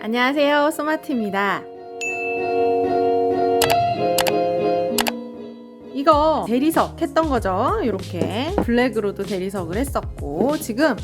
안녕하세요. 소마트입니다. 이거 대리석 했던 거죠. 이렇게 블랙으로도 대리석을 했었고 지금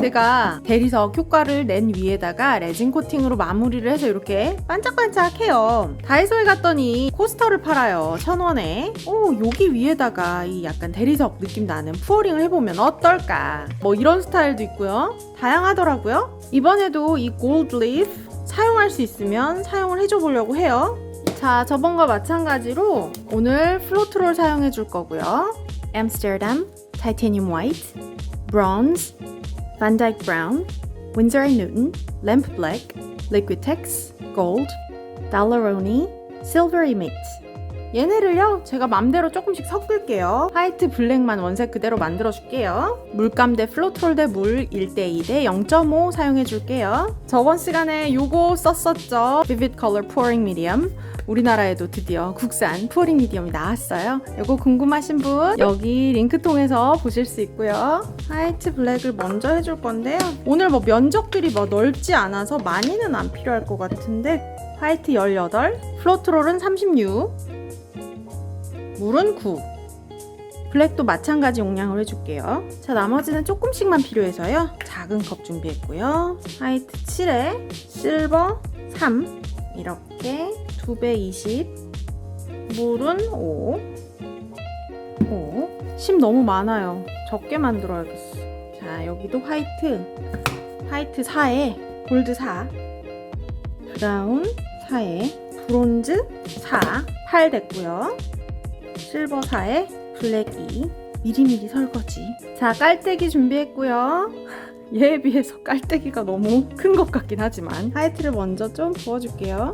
제가 대리석 효과를 낸 위에다가 레진 코팅으로 마무리를 해서 이렇게 반짝반짝해요. 다이소에 갔더니 코스터를 팔아요. 천 원에. 오 여기 위에다가 이 약간 대리석 느낌 나는 푸어링을 해보면 어떨까? 뭐 이런 스타일도 있고요. 다양하더라고요. 이번에도 이 골드 리프 사용할 수 있으면 사용을 해줘 보려고 해요. 자, 저번과 마찬가지로 오늘 플로트롤 사용해 줄 거고요. Amsterdam, Titanium White, Bronze, Van Dyke Brown, Windsor & Newton, Lamp Black, Liquitex, Gold, Dalaroni, Silvery Mate. 얘네를요, 제가 맘대로 조금씩 섞을게요. 화이트, 블랙만 원색 그대로 만들어 줄게요. 물감 대 플로트롤 대물 1대2 대 0.5 사용해 줄게요. 저번 시간에 요거 썼었죠. Vivid Color. 우리나라에도 드디어 국산 푸어링 미디엄이 나왔어요. 이거 궁금하신 분 여기 링크 통해서 보실 수 있고요. 화이트 블랙을 먼저 해줄 건데요. 오늘 뭐 면적들이 뭐 넓지 않아서 많이는 안 필요할 것 같은데 화이트 18, 플로트롤은 36, 물은 9. 블랙도 마찬가지 용량을 해줄게요. 자, 나머지는 조금씩만 필요해서요. 작은 컵 준비했고요. 화이트 7에 실버 3. 이렇게 2배 20. 물은 5. 5. 심 너무 많아요. 적게 만들어야겠어. 자, 여기도 화이트. 화이트 4에 골드 4. 브라운 4에 브론즈 4. 8 됐고요. 실버 4에 블랙 2. 미리미리 설거지. 자, 깔때기 준비했고요. 얘에 비해서 깔때기가 너무 큰 것 같긴 하지만 화이트를 먼저 좀 부어줄게요.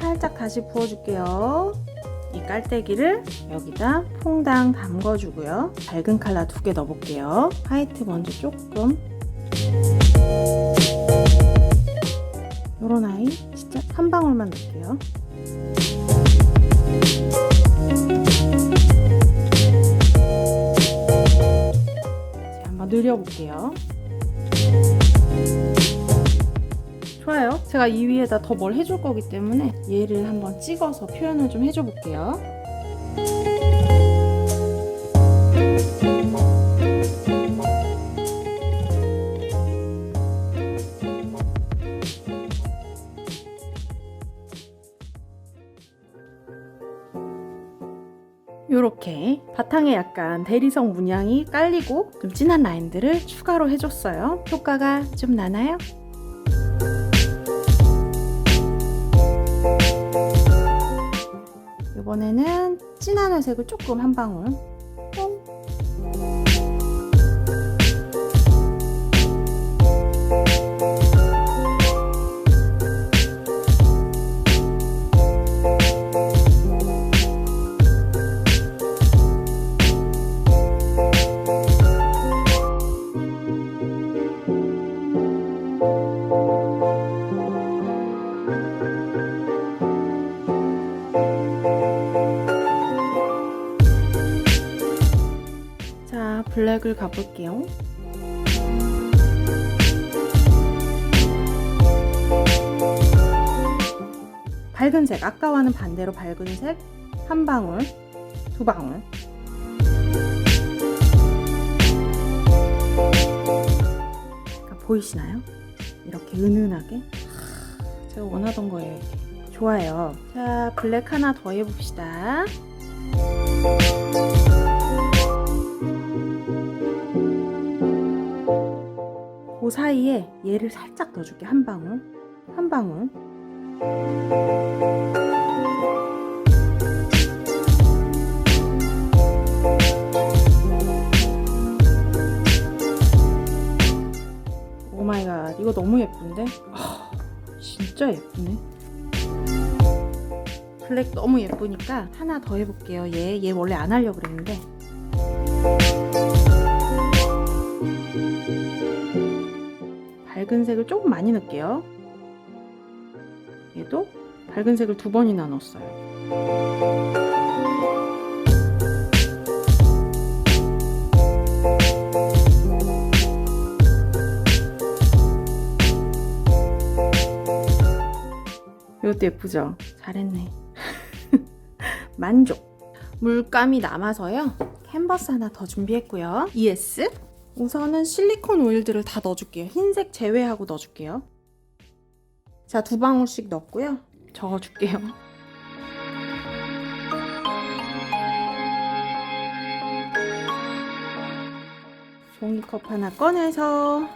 살짝 다시 부어줄게요. 이 깔때기를 여기다 퐁당 담궈주고요. 밝은 컬러 두개 넣어볼게요. 화이트 먼저 조금. 요런 아이 진짜 한 방울만 넣을게요. 자, 한번 늘려볼게요. 좋아요. 제가 이 위에다 더 뭘 해줄 거기 때문에 얘를 한번 찍어서 표현을 좀 해줘 볼게요. 바탕에 약간 대리석 문양이 깔리고 좀 진한 라인들을 추가로 해줬어요. 효과가 좀 나나요? 이번에는 진한 회색을 조금 한 방울 자, 블랙을 가볼게요. 밝은 색, 아까와는 반대로 밝은 색 한 방울, 두 방울. 약간 보이시나요? 이렇게 은은하게. 하, 제가 원하던 거예요. 이게. 좋아요. 자, 블랙 하나 더 해봅시다. 그 사이에 얘를 살짝 넣어줄게 한 방울. 한 방울. 오마이갓. 이거 너무 예쁜데? 아, 진짜 예쁘네. 블랙 너무 예쁘니까 하나 더 해볼게요. 얘 얘 원래 안 하려고 그랬는데 밝은 색을 조금 많이 넣을게요. 얘도 밝은 색을 두 번이나 넣었어요. 이것도 예쁘죠? 잘했네. 만족. 물감이 남아서요. 캔버스 하나 더 준비했고요. ES 우선은 실리콘 오일들을 다 넣어줄게요. 흰색 제외하고 넣어줄게요. 자, 두 방울씩 넣고요. 적어줄게요. 종이컵 하나 꺼내서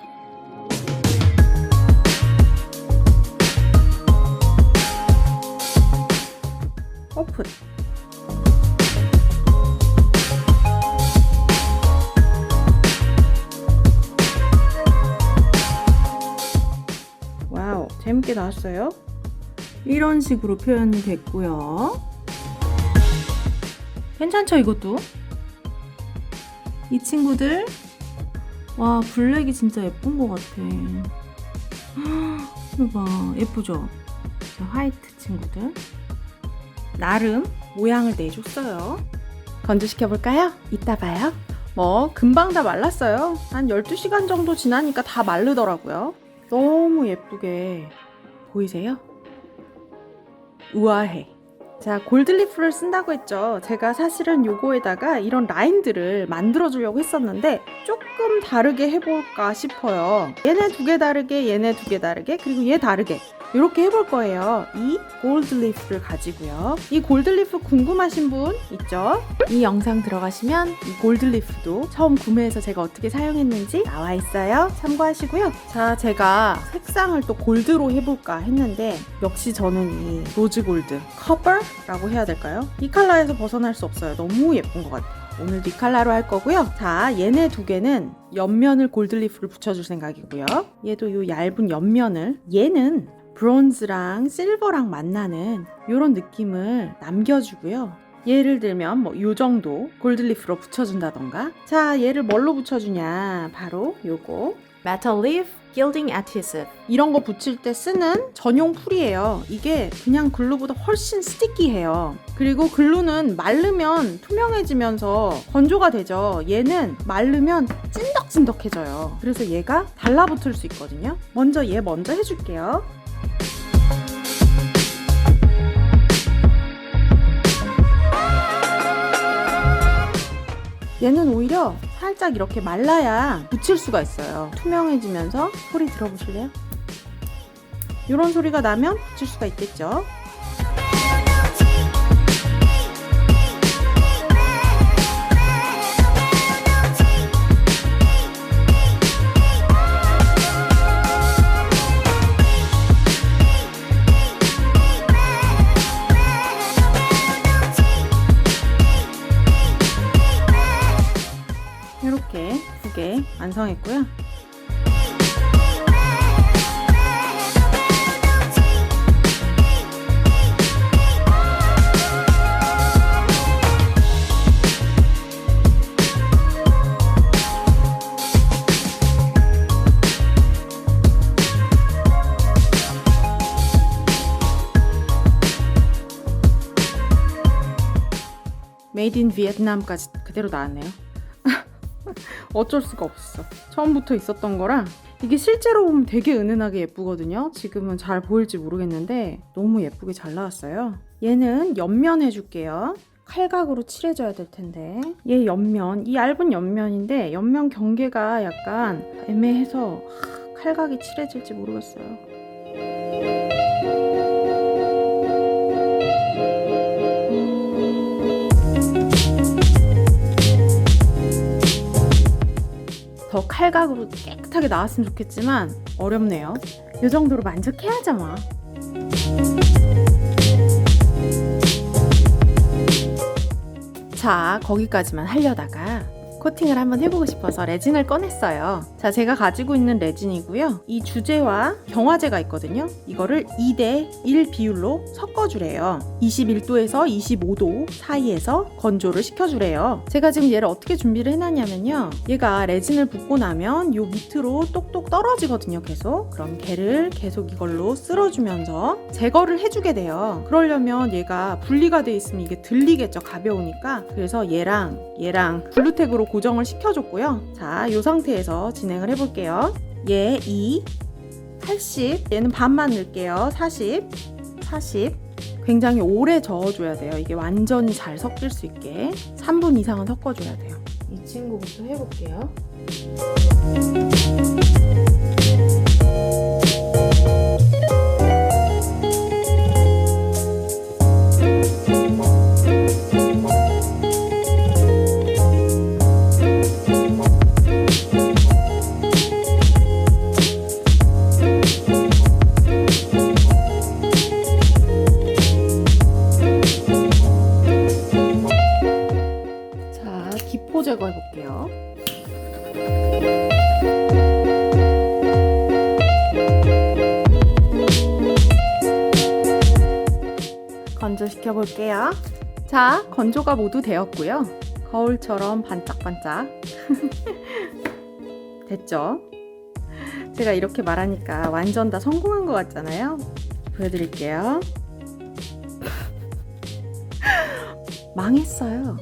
오픈. 재밌게 나왔어요. 이런 식으로 표현이 됐고요. 괜찮죠, 이것도? 이 친구들 와 블랙이 진짜 예쁜 것 같아 이거 봐 예쁘죠? 저 화이트 친구들 나름 모양을 내줬어요 건조시켜볼까요? 이따 봐요 뭐 금방 다 말랐어요 한 12시간 정도 지나니까 다 마르더라고요 너무 예쁘게 보이세요? 우아해 자, 골드리프를 쓴다고 했죠. 제가 사실은 요거에다가 이런 라인들을 만들어 주려고 했었는데 조금 다르게 해볼까 싶어요. 얘네 두 개 다르게, 얘네 두 개 다르게, 그리고 얘 다르게. 이렇게 해볼 거예요. 이 골드리프를 가지고요. 이 골드리프 궁금하신 분 있죠? 이 영상 들어가시면 이 골드리프도 처음 구매해서 제가 어떻게 사용했는지 나와 있어요. 참고하시고요. 자, 제가 색상을 또 골드로 해볼까 했는데 역시 저는 이 로즈 골드, 커버라고 해야 될까요? 이 컬러에서 벗어날 수 없어요. 너무 예쁜 것 같아요. 오늘도 이 컬러로 할 거고요. 자, 얘네 두 개는 옆면을 골드리프를 붙여줄 생각이고요. 얘도 이 얇은 옆면을 얘는 브론즈랑 실버랑 만나는 이런 느낌을 남겨주고요. 예를 들면 뭐 요 정도 골드리프로 붙여준다던가. 자 얘를 뭘로 붙여주냐? 바로 요거. Metal Leaf Gilding Adhesive. 이런 거 붙일 때 쓰는 전용 풀이에요. 이게 그냥 글루보다 훨씬 스티키해요. 그리고 글루는 마르면 투명해지면서 건조가 되죠. 얘는 마르면 찐덕찐덕해져요. 그래서 얘가 달라붙을 수 있거든요. 먼저 얘 먼저 해줄게요 얘는 오히려 살짝 이렇게 말라야 붙일 수가 있어요. 투명해지면서 소리 들어보실래요? 이런 소리가 나면 붙일 수가 있겠죠. 완성했고요. 메이드 인 비에트남까지 그대로 나왔네요. 어쩔 수가 없어. 처음부터 있었던 거랑 이게 실제로 보면 되게 은은하게 예쁘거든요. 지금은 잘 보일지 모르겠는데 너무 예쁘게 잘 나왔어요. 얘는 옆면 해줄게요. 칼각으로 칠해줘야 될 텐데 얘 옆면 이 얇은 옆면인데 옆면 경계가 약간 애매해서 하, 칼각이 칠해질지 모르겠어요. 칼각으로 깨끗하게 나왔으면 좋겠지만 어렵네요. 이 정도로 만족해야죠 뭐. 자, 거기까지만 하려다가 코팅을 한번 해보고 싶어서 레진을 꺼냈어요. 자, 제가 가지고 있는 레진이고요. 이 주제와 경화제가 있거든요. 이거를 2대 1 비율로 섞어주래요. 21도에서 25도 사이에서 건조를 시켜주래요. 제가 지금 얘를 어떻게 준비를 해놨냐면요. 얘가 레진을 붓고 나면 요 밑으로 똑똑 떨어지거든요. 계속. 그럼 걔를 계속 이걸로 쓸어주면서 제거를 해주게 돼요. 그러려면 얘가 분리가 돼 있으면 이게 들리겠죠. 가벼우니까. 그래서 얘랑 얘랑 블루텍으로 고정을 시켜줬고요. 자, 이 상태에서 진행을 해볼게요. 얘 2, 80, 얘는 반만 넣을게요. 40, 40. 굉장히 오래 저어줘야 돼요. 이게 완전히 잘 섞일 수 있게 3분 이상은 섞어줘야 돼요. 이 친구부터 해볼게요. 제거해 볼게요. 건조시켜 볼게요. 자, 건조가 모두 되었고요. 거울처럼 반짝반짝. 됐죠? 제가 이렇게 말하니까 완전 다 성공한 것 같잖아요. 보여드릴게요. 망했어요.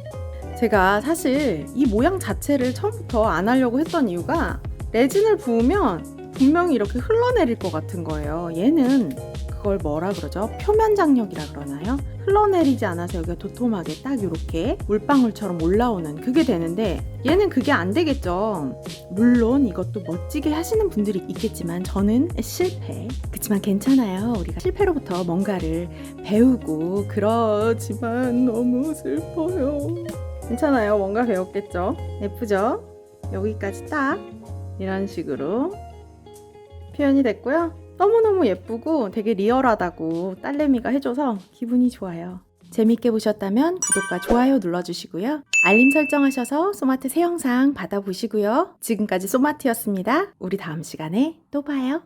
제가 사실 이 모양 자체를 처음부터 안 하려고 했던 이유가 레진을 부으면 분명히 이렇게 흘러내릴 것 같은 거예요. 얘는 그걸 뭐라 그러죠? 표면 장력이라 그러나요? 흘러내리지 않아서 여기가 도톰하게 딱 이렇게 물방울처럼 올라오는 그게 되는데 얘는 그게 안 되겠죠. 물론 이것도 멋지게 하시는 분들이 있겠지만 저는 실패. 그렇지만 괜찮아요. 우리가 실패로부터 뭔가를 배우고 그러지만 너무 슬퍼요. 괜찮아요. 뭔가 배웠겠죠? 예쁘죠? 여기까지 딱 이런 식으로 표현이 됐고요. 너무너무 예쁘고 되게 리얼하다고 딸내미가 해줘서 기분이 좋아요. 재밌게 보셨다면 구독과 좋아요 눌러주시고요. 알림 설정하셔서 소마트 새 영상 받아보시고요. 지금까지 소마트였습니다. 우리 다음 시간에 또 봐요.